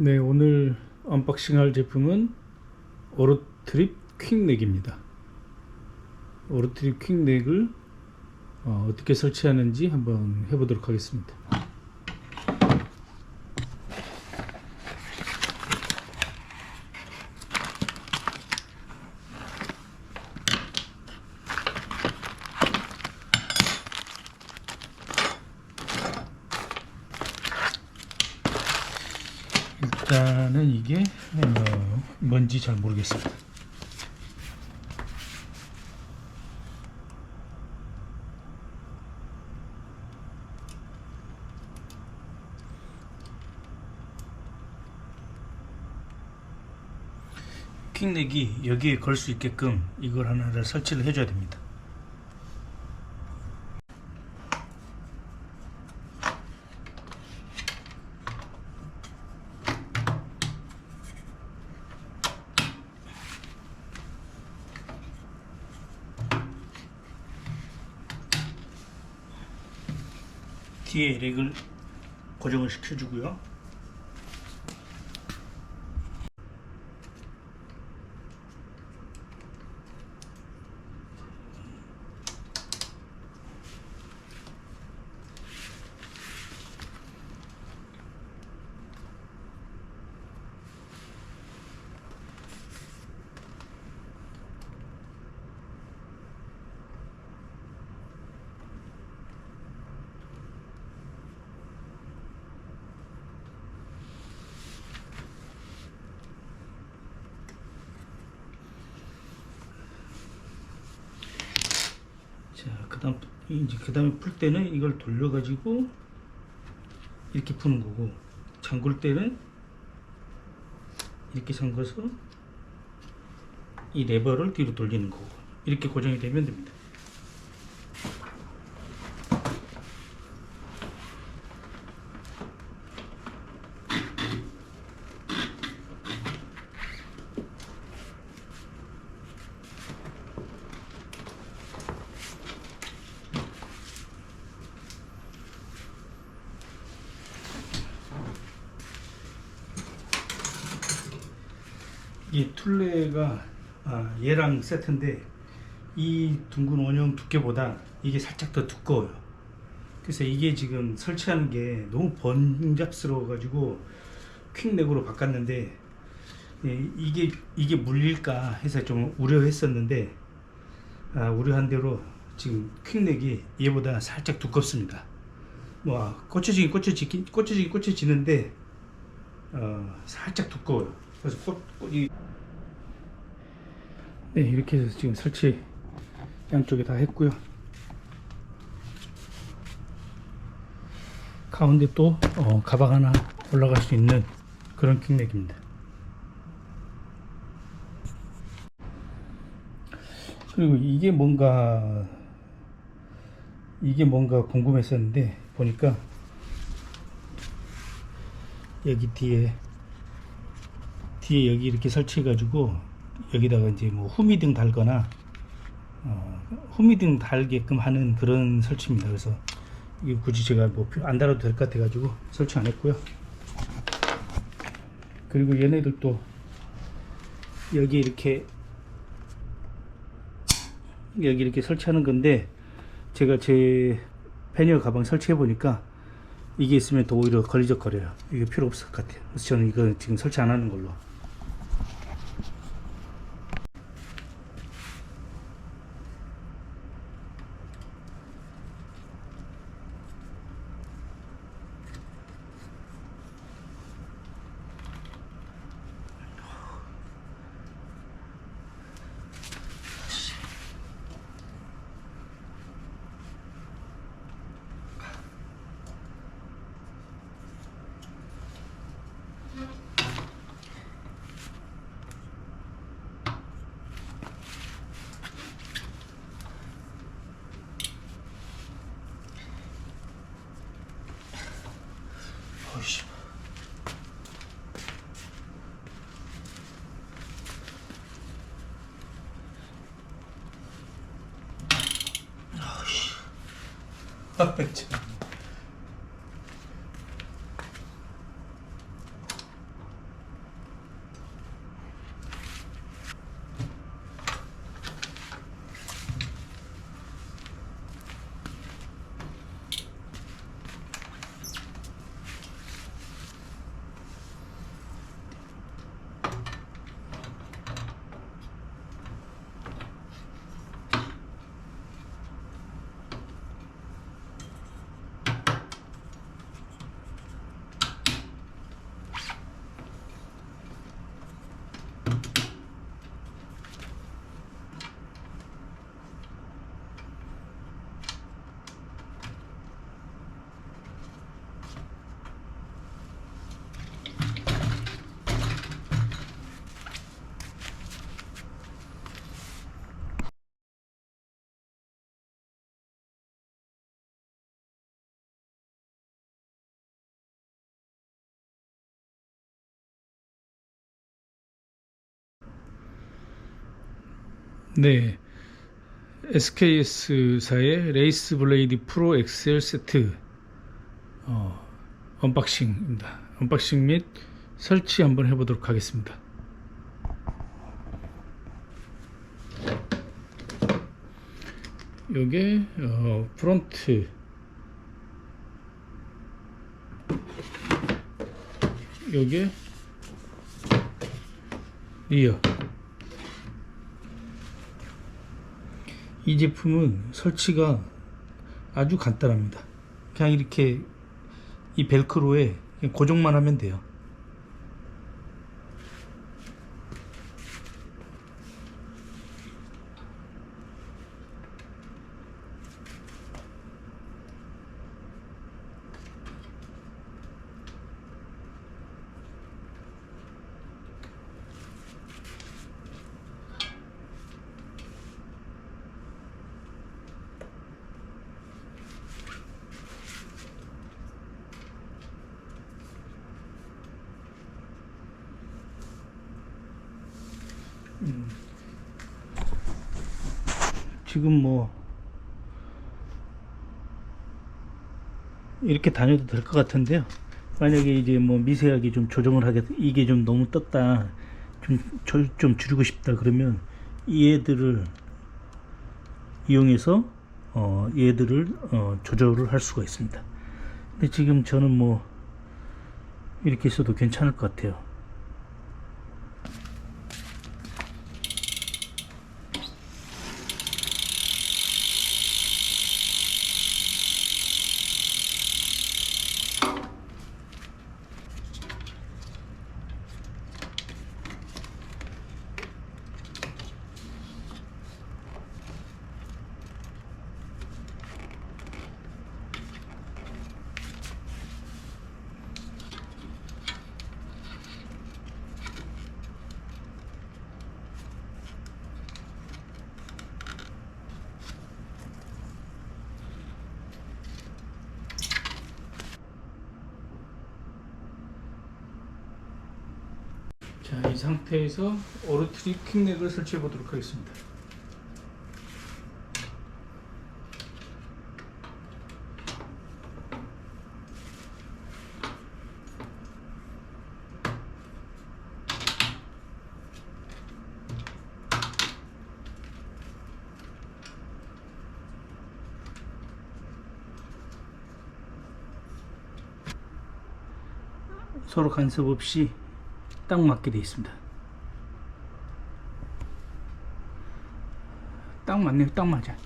네, 오늘 언박싱 할 제품은 오로트립 퀵넥입니다. 오로트립 퀵넥을 어, 떻게 설치하는지 한번 해보도록 하겠습니다. 일단은 이게 어, 뭔지 잘 모르겠습니다. 킹넥이 여기에 걸 수 있게끔 이걸 하나를 설치를 해줘야 됩니다. 뒤에 렉을 고정을 시켜주고요. 자, 그 다음 이제 그 다음에 풀 때는 이걸 돌려 가지고 이렇게 푸는 거고 잠글 때는 이렇게 잠궈서 이 레버를 뒤로 돌리는 거고 이렇게 고정이 되면 됩니다. 이 툴레가 아, 얘랑 세트인데 이 둥근 원형 두께보다 이게 살짝 더 두꺼워요. 그래서 이게 지금 설치하는 게 너무 번잡스러워 가지고 퀵넥으로 바꿨는데 예, 이게 이게 물릴까 해서 좀 우려했었는데 아, 우려한 대로 지금 퀵넥이 얘보다 살짝 두껍습니다. 뭐 꽂혀지긴 꽂혀지긴 꽂혀지긴 꽂혀지는데 어, 살짝 두꺼워요. 그래서 꽃, 꽃이 네 이렇게 해서 지금 설치 양쪽에 다 했고요. 가운데 또 어, 가방 하나 올라갈 수 있는 그런 킹넥입니다. 그리고 이게 뭔가 이게 뭔가 궁금했었는데 보니까 여기 뒤에 뒤에 여기 이렇게 설치해 가지고 여기다가 이제 뭐 후미등 달거나 어, 후미등 달게끔 하는 그런 설치입니다. 그래서 이게 굳이 제가 뭐 안 달아도 될 것 같아 가지고 설치 안 했고요. 그리고 얘네들도 여기 이렇게 여기 이렇게 설치하는 건데 제가 제 패니어 가방 설치해 보니까 이게 있으면 더 오히려 걸리적거려요. 이게 필요 없을 것 같아요. 그래서 저는 이거 지금 설치 안 하는 걸로. 그렇죠. 네. SKS사의 레이스 블레이드 프로 엑셀 세트 어, 언박싱입니다. 언박싱 및 설치 한번 해보도록 하겠습니다. 요게 어, 프론트 요게 리어 이 제품은 설치가 아주 간단합니다. 그냥 이렇게 이 벨크로에 고정만 하면 돼요. 지금 뭐 이렇게 다녀도 될 것 같은데요. 만약에 이제 뭐 미세하게 좀 조정을 하게 이게 좀 너무 떴다 좀, 저- 좀 줄이고 싶다 그러면 이 애들을 이용해서 어, 얘들을 어, 조절을 할 수가 있습니다. 근데 지금 저는 뭐 이렇게 써도 괜찮을 것 같아요. 자, 이 상태에서 오르트리 퀵넥을 설치해 보도록 하겠습니다. 서로 간섭 없이 딱 맞게 되어 있습니다. 딱 맞네요. 딱 맞아.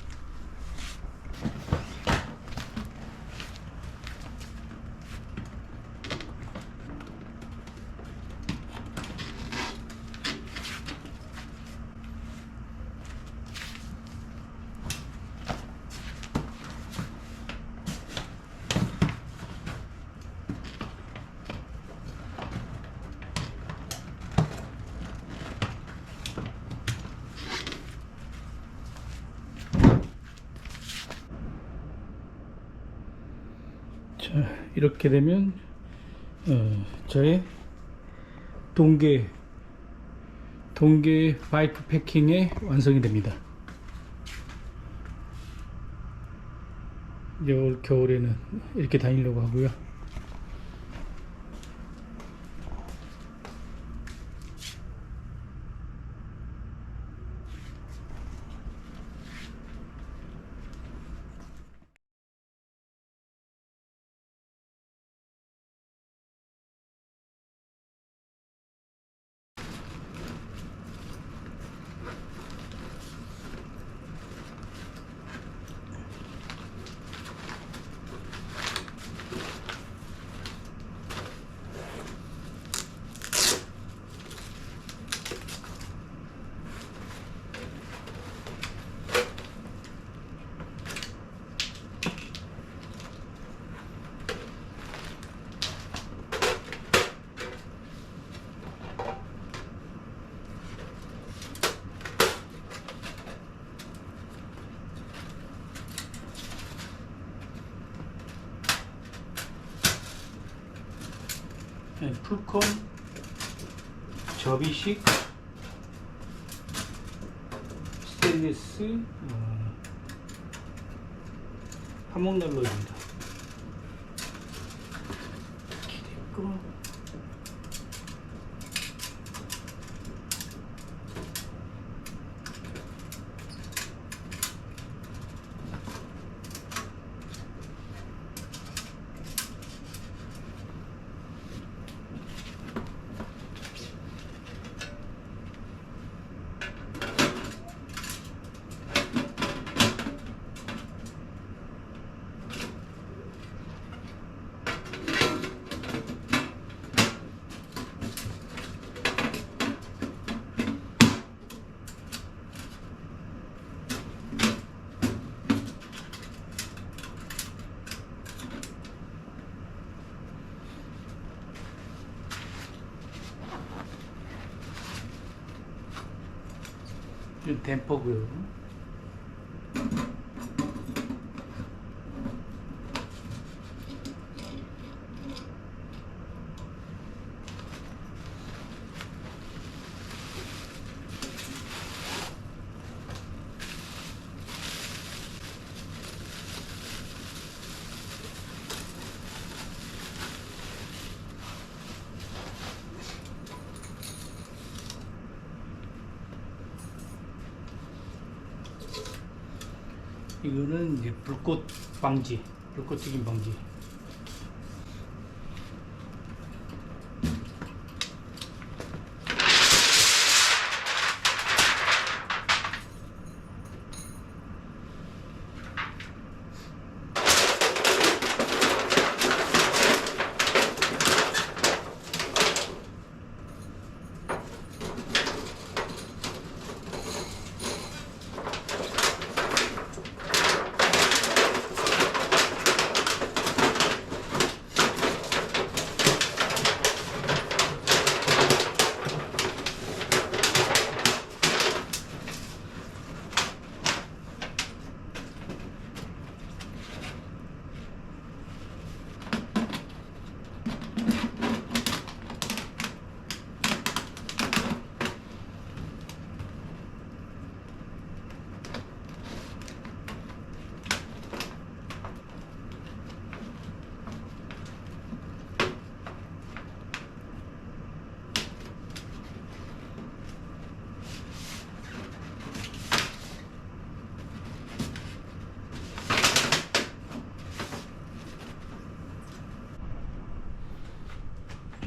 자, 이렇게 되면 어, 저의 동계 동계 바이크 패킹의 완성이 됩니다. 올 겨울에는 이렇게 다니려고 하고요. 풀콘 접이식 스테인리스 어, 화목난로입니다. 댐퍼고요. 이거는 이제 불꽃 방지, 불꽃 튀김 방지.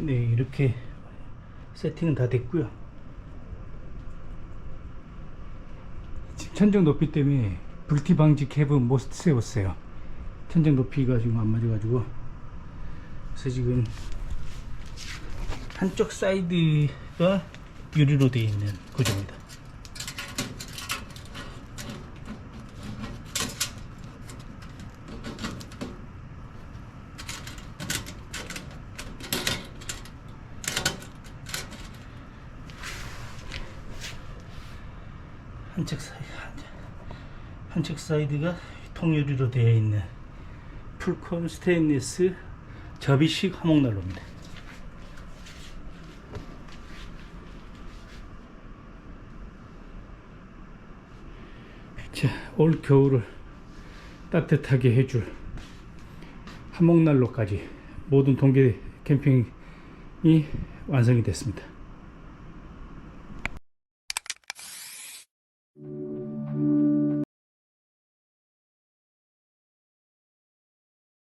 네, 이렇게 세팅은 다 됐고요. 지금 천정 높이 때문에 불티 방지 캡은 못 세웠어요. 천정 높이가 지금 안 맞아 가지고. 그래서 지금 한쪽 사이드가 유리로 되어 있는 구조입니다. 한쪽 사이드 한쪽 사이드가 통유리로 되어 있는 풀콘 스테인리스 접이식 화목난로입니다. 자, 올 겨울을 따뜻하게 해줄 한목난로까지 모든 동계 캠핑이 완성이 됐습니다.